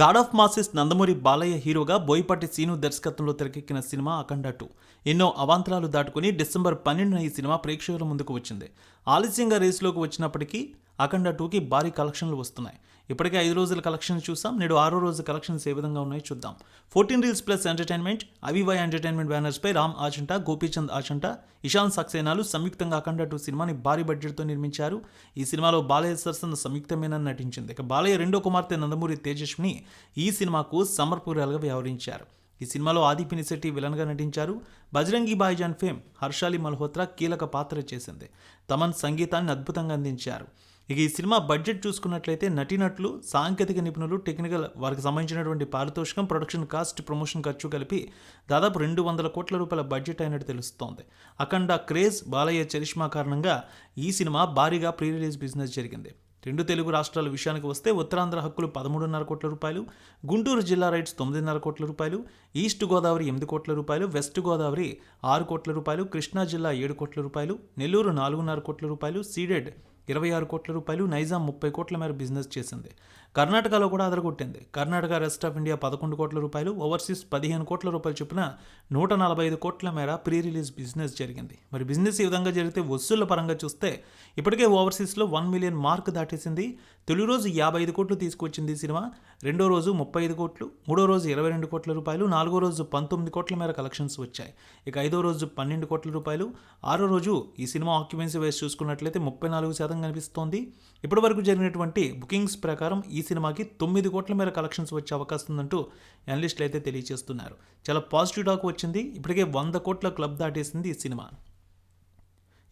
God of masses Nandamuri Balayya హీరోగా Boyapati scene దర్శకత్వంలో తెరకెక్కిన సినిమా అఖండ టూ. ఎన్నో అవాంతరాలు దాటుకుని డిసెంబర్ పన్నెండున ఈ సినిమా ప్రేక్షకుల ముందుకు వచ్చింది. ఆలస్యంగా రేసులోకి వచ్చినప్పటికీ అఖండ టూకి భారీ కలెక్షన్లు వస్తున్నాయి. ఇప్పటికే ఐదు రోజుల కలెక్షన్ చూసాం. నేడు ఆరో రోజు కలెక్షన్స్ ఏ విధంగా ఉన్నాయో చూద్దాం. ఫోర్టీన్ రీల్స్ ప్లస్ ఎంటర్టైన్మెంట్ అవివై ఎంటర్టైన్మెంట్ బ్యానర్స్ పై రామ్ ఆచంట గోపీచంద్ ఆచంట ఇషాన్ సక్సేనాలు సంయుక్తంగా అఖండ టూ సినిమాని భారీ బడ్జెట్తో నిర్మించారు. ఈ సినిమాలో బాలయ్య సరసన సంయుక్తమైన నటించింది. ఇక బాలయ్య రెండో కుమార్తె నందమూరి తేజస్విని ఈ సినిమాకు సమర్పురాలుగా వ్యవహరించారు. ఈ సినిమాలో ఆది పినిశెట్టి విలన్గా నటించారు. బజరంగి బాయ్జాన్ ఫేమ్ హర్షాలి మల్హోత్రా కీలక పాత్ర చేసింది. తమన్ సంగీతాన్ని అద్భుతంగా అందించారు. ఇక ఈ సినిమా బడ్జెట్ చూసుకున్నట్లయితే నటినట్లు సాంకేతిక నిపుణులు టెక్నికల్ వారికి సంబంధించినటువంటి పారితోషికం ప్రొడక్షన్ కాస్ట్ ప్రమోషన్ ఖర్చు కలిపి దాదాపు రెండు వందల కోట్ల రూపాయల బడ్జెట్ అయినట్టు తెలుస్తోంది. అఖండ క్రేజ్ బాలయ్య చరిష్మా కారణంగా ఈ సినిమా భారీగా ప్రీ రిలీజ్ బిజినెస్ జరిగింది. రెండు తెలుగు రాష్ట్రాల విషయానికి వస్తే ఉత్తరాంధ్ర హక్కులు పదమూడున్నర కోట్ల రూపాయలు గుంటూరు జిల్లా రైట్స్ తొమ్మిదిన్నర కోట్ల రూపాయలు ఈస్ట్ గోదావరి ఎనిమిది కోట్ల రూపాయలు వెస్ట్ గోదావరి ఆరు కోట్ల రూపాయలు కృష్ణా జిల్లా ఏడు కోట్ల రూపాయలు నెల్లూరు నాలుగున్నర కోట్ల రూపాయలు సీడెడ్ ఇరవై ఆరు కోట్ల రూపాయలు నైజాం ముప్పై కోట్ల మేర బిజినెస్ చేసింది. కర్ణాటకలో కూడా అదరగొట్టింది. కర్ణాటక రెస్ట్ ఆఫ్ ఇండియా పదకొండు కోట్ల రూపాయలు ఓవర్సీస్ పదిహేను కోట్ల రూపాయలు చొప్పున నూట నలభై ఐదు కోట్ల మేర ప్రీ రిలీజ్ బిజినెస్ జరిగింది. మరి బిజినెస్ ఈ విధంగా జరిగితే వసూళ్ళ పరంగా చూస్తే ఇప్పటికే ఓవర్సీస్లో వన్ మిలియన్ మార్క్ దాటేసింది. తొలి రోజు యాభై ఐదు కోట్లు తీసుకొచ్చింది ఈ సినిమా. రెండో రోజు ముప్పై ఐదు కోట్లు మూడో రోజు ఇరవై రెండు కోట్ల రూపాయలు నాలుగో రోజు పంతొమ్మిది కోట్ల మేర కలెక్షన్స్ వచ్చాయి. ఇక ఐదో రోజు పన్నెండు కోట్ల రూపాయలు ఆరో రోజు ఈ సినిమా ఆక్యుపెన్సీ వేసి చూసుకున్నట్లయితే ముప్పై నాలుగు శాతం కనిపిస్తోంది ఇప్పటి వరకు జరిగినటువంటి బుకింగ్స్ ప్రకారం ఈ సినిమాకి తొమ్మిది కోట్ల మేర కలెక్షన్స్ వచ్చే అవకాశం ఉందంటూ అనలిస్టులు అయితే తెలియజేస్తున్నారు. చాలా పాజిటివ్ టాక్ వచ్చింది. ఇప్పటికే వంద కోట్ల క్లబ్ దాటేసింది ఈ సినిమా.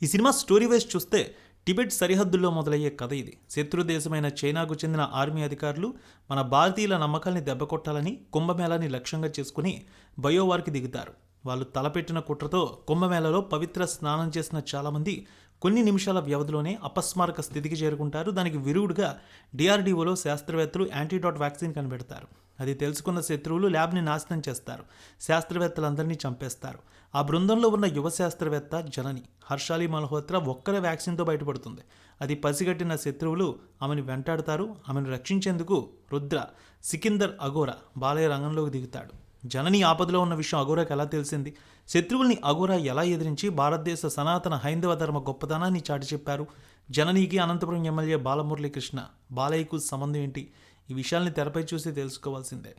ఈ సినిమా స్టోరీ వైజ్ చూస్తే టిబెట్ సరిహద్దుల్లో మొదలయ్యే కథ ఇది. శత్రు దేశమైన చైనాకు చెందిన ఆర్మీ అధికారులు మన భారతీయుల నమ్మకాల్ని దెబ్బకొట్టాలని కుంభమేళాని లక్ష్యంగా చేసుకుని బయోవార్కి దిగుతారు. వాళ్ళు తలపెట్టిన కుట్రతో కుంభమేళలో పవిత్ర స్నానం చేసిన చాలామంది కొన్ని నిమిషాల వ్యవధిలోనే అపస్మారక స్థితికి చేరుకుంటారు. దానికి విరుగుడుగా డిఆర్డీఓలో శాస్త్రవేత్తలు యాంటీడాట్ వ్యాక్సిన్ కనిపెడతారు. అది తెలుసుకున్న శత్రువులు ల్యాబ్ని నాశనం చేస్తారు. శాస్త్రవేత్తలందరినీ చంపేస్తారు. ఆ బృందంలో ఉన్న యువ శాస్త్రవేత్త జనని హర్షాలి మల్హోత్రా ఒక్కరే వ్యాక్సిన్తో బయటపడుతుంది. అది పసిగట్టిన శత్రువులు ఆమెను వెంటాడతారు. ఆమెను రక్షించేందుకు రుద్ర సికిందర్ అఘోరా బాలయ్య రంగంలోకి దిగుతాడు. జనని ఆపదలో ఉన్న విషయం అఘోరాకి ఎలా తెలిసింది? శత్రువుల్ని అఘోరా ఎలా ఎదిరించి భారతదేశ సనాతన హైందవ ధర్మ గొప్పతనాన్ని చాటి చెప్పారు? జననీకి అనంతపురం ఎమ్మెల్యే బాలమురళీకృష్ణ. బాలయ్యకు సంబంధం ఏంటి? ఈ విషయాల్ని తెరపై చూసి తెలుసుకోవాల్సిందే.